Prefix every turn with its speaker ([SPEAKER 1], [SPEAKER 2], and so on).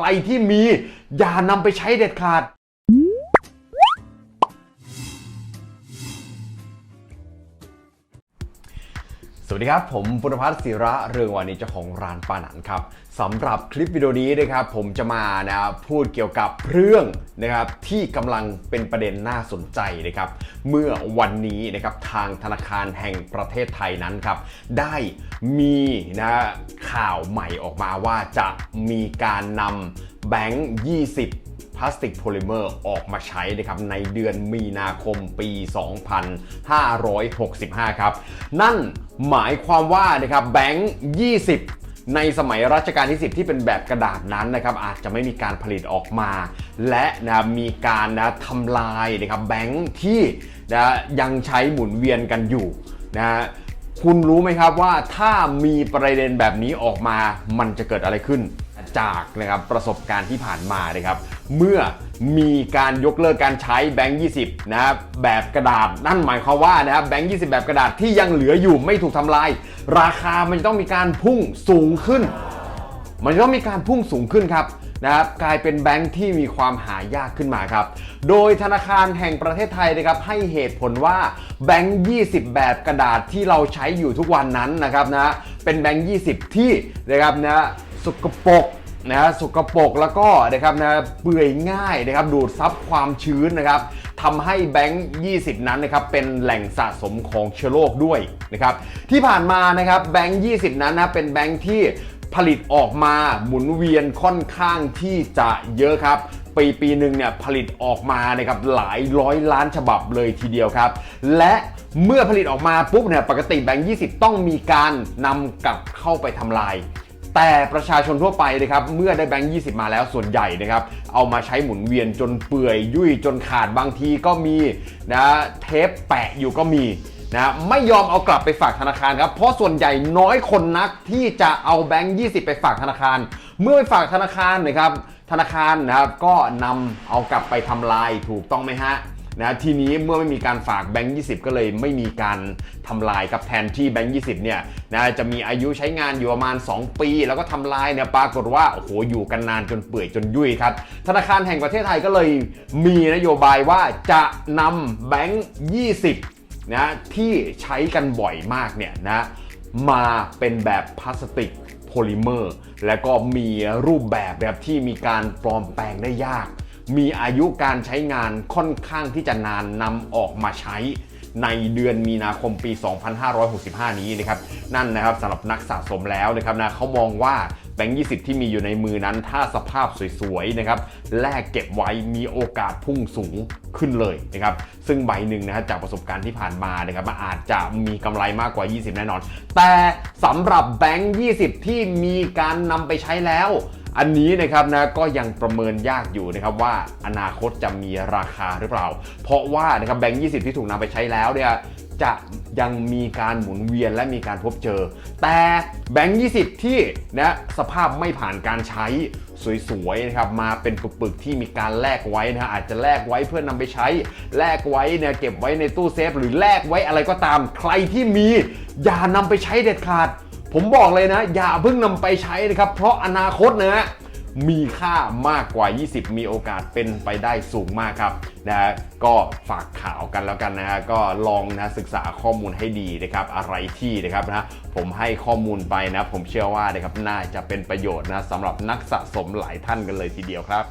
[SPEAKER 1] ใครที่มีอย่านำไปใช้เด็ดขาด สวัสดีครับ ผมปุณพัฒน์ศิระเรืองวานิเจ้าของร้านปานันครับสำหรับคลิปวิดีโอนี้นะครับผมจะมานะพูดเกี่ยวกับเรื่องนะครับที่กำลังเป็นประเด็นน่าสนใจนะครับเมื่อวันนี้นะครับทางธนาคารแห่งประเทศไทยนั้นครับได้มีนะข่าวใหม่ออกมาว่าจะมีการนำแบงค์ 20 พลาสติกโพลิเมอร์ออกมาใช้นะครับในเดือนมีนาคมปี 2565 ครับ นั่นหมายความว่านะครับแบงค์20ในสมัยรัชกาลที่ 10 ที่เป็นแบบกระดาษนั้นนะครับอาจจะไม่มีการผลิตออกมา และนะมีการนะทำลายนะครับแบงค์ที่นะยังใช้หมุนเวียนกันอยู่นะคุณรู้ไหมครับว่าถ้ามีประเด็นแบบนี้ออกมามันจะเกิดอะไรขึ้นจากนะครับประสบการณ์ที่ผ่านมานะครับ เมื่อมีการยกเลิกการใช้แบงค์20นะครับแบบกระดาษนั่นหมายความว่านะครับแบงค์20 แบบกระดาษที่ยังเหลืออยู่ไม่ถูกทำลาย ราคามันจะต้องมีการพุ่งสูงขึ้น มันจะต้องมีการพุ่งสูงขึ้นครับนะครับกลายเป็นแบงค์ที่มีความหายากขึ้นมาครับ โดยธนาคารแห่งประเทศไทยนะครับให้เหตุผลว่าแบงค์ 20 แบบกระดาษที่เราใช้อยู่ทุกวันนั้นนะครับนะเป็นแบงค์ 20 ที่นะครับนะสกปรก นะฮะสกปรกแล้วก็นะครับนะเปื่อยง่ายนะครับดูดซับความชื้นนะครับทำให้แบงค์ 20 นั้นนะครับเป็นแหล่งสะสมของเชื้อโรคด้วยนะครับที่ผ่านมานะครับแบงค์ 20 นั้นนะเป็นแบงค์ที่ผลิตออกมาหมุนเวียนค่อนข้างที่จะเยอะครับปีปีหนึ่งเนี่ยผลิตออกมานะครับหลายร้อยล้านฉบับเลยทีเดียวครับ และเมื่อผลิตออกมาปุ๊บเนี่ยปกติแบงค์ 20 ต้องมีการนำกลับเข้าไปทำลาย แต่ประชาชนทั่วไปนะครับเมื่อได้แบงค์20 มาแล้วส่วนใหญ่นะครับเอามาใช้หมุนเวียนจนเปื่อยยุ่ยจนขาดบางทีก็มีนะเทปแปะอยู่ก็มีนะไม่ยอมเอากลับไปฝากธนาคารครับ เพราะส่วนใหญ่น้อยคนนักที่จะเอาแบงค์ 20 ไปฝากธนาคาร เมื่อไปฝากธนาคารนะครับธนาคารนะครับก็นำเอากลับไปทำลายถูกต้องไหมฮะ นะทีนี้เมื่อไม่มีการฝากแบงค์20ก็เลยไม่มีการทำลายครับแทนที่แบงค์20เนี่ยนะจะมีอายุใช้งานอยู่ประมาณ 2 ปี แล้วก็ทำลายเนี่ยปรากฏว่าโอ้โหอยู่กันนานจนเปื่อยจนยุ่ยครับ ธนาคารแห่งประเทศไทยก็เลยมีนโยบายว่าจะนำแบงค์ 20 นะที่ใช้กันบ่อยมากเนี่ยนะมาเป็นแบบพลาสติกโพลิเมอร์ และก็มีรูปแบบแบบที่มีการปลอมแปลงได้ยาก มีอายุการใช้งานค่อนข้างที่จะนานนำออกมาใช้ในเดือนมีนาคมปี 2565 นี้นะครับ นั่นนะครับสำหรับนักสะสมแล้วนะครับนะเขามองว่าแบงค์20ที่มีอยู่ในมือนั้น ถ้าสภาพสวยๆนะครับแลกเก็บไว้มีโอกาสพุ่งสูงขึ้นเลยนะครับ ซึ่งใบหนึ่งนะฮะจากประสบการณ์ที่ผ่านมานะครับอาจจะมีกำไรมากกว่า 20 แน่นอน แต่สำหรับแบงค์20 ที่มีการนำไปใช้แล้ว อันนี้นะครับนะก็ยังประเมินยากอยู่นะครับว่าอนาคตจะมีราคาหรือเปล่า เพราะว่านะครับแบงค์20ที่ถูกนำไปใช้แล้วเนี่ยจะยังมีการหมุนเวียนและมีการพบเจอ แต่แบงค์ 20 ที่นะสภาพไม่ผ่านการใช้สวยๆนะครับมาเป็นปึกๆที่มีการแลกไว้นะฮะอาจจะแลกไว้เพื่อนำไปใช้ แลกไว้เนี่ยเก็บไว้ในตู้เซฟ หรือแลกไว้อะไรก็ตามใครที่มีอย่านำไปใช้เด็ดขาด ผมบอกเลยนะ อย่าเพิ่งนำไปใช้นะครับ เพราะอนาคตนะฮะมีค่ามากกว่า 20 มีโอกาสเป็นไปได้สูงมากครับนะฮะก็ฝากข่าวกันแล้วกันนะฮะก็ลองนะศึกษาข้อมูลให้ดีนะครับ อะไรที่นะครับนะผมให้ข้อมูลไปนะ ผมเชื่อว่านะครับน่าจะเป็นประโยชน์นะสำหรับนักสะสมหลายท่านกันเลยทีเดียวครับ